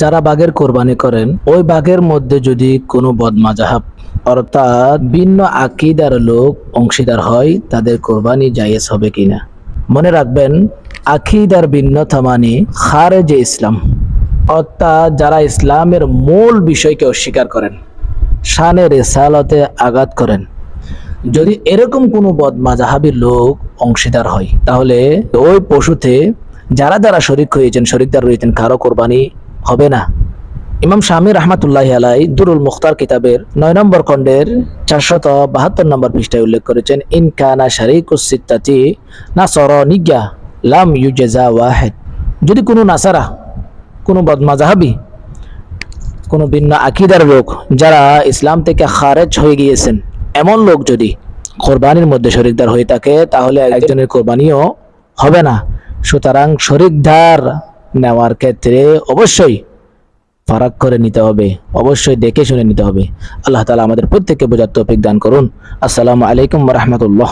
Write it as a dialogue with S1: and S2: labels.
S1: যারা বাঘের কোরবানি করেন, ওই বাঘের মধ্যে যদি কোনো বদমাজাহাব, অর্থাৎ ভিন্ন আকিদার লোক অংশীদার হয়, তাদের কোরবানি জায়েজ হবে কিনা? মনে রাখবেন, আকিদার ভিন্নতা মানে খারেজে ইসলাম, অর্থাৎ যারা ইসলামের মূল বিষয়কে অস্বীকার করেন, শানে রেসালতে আঘাত করেন। যদি এরকম কোনো বদমাজাহাবির লোক অংশীদার হয়, তাহলে ওই পশুতে যারা যারা শরিক হয়েছেন, শরিকদার রয়েছেন, কারও কোরবানি হবে না। ইমাম শামী রহমাতুল্লাহ আলাই দুরুল মুখতার কিতাবের নয় নম্বর খণ্ডের চারশত বাহাত্তর নম্বর পৃষ্ঠায় উল্লেখ করেছেন ইনকানা শারিকুসিত্তাতি না সর নিজ্ঞা লাম ইউজেজা ওয়াহেদ। যদি কোনো নাসারা, কোনো বদমাজাহাবি, কোনো ভিন্ন আকিদার লোক, যারা ইসলাম থেকে খারেজ হয়ে গিয়েছেন, এমন লোক যদি কোরবানির মধ্যে শরিকদার হয়ে থাকে, তাহলে একজনের কোরবানিও হবে না। সুতরাং শরিকদার নেওয়ার ক্ষেত্রে অবশ্যই ফারাক করে নিতে হবে, অবশ্যই দেখে শুনে নিতে হবে। আল্লাহ তালা আমাদের প্রত্যেককে বোঝার তৌফিক দান করুন। আসসালামু আলাইকুম রহমতুল্লাহ।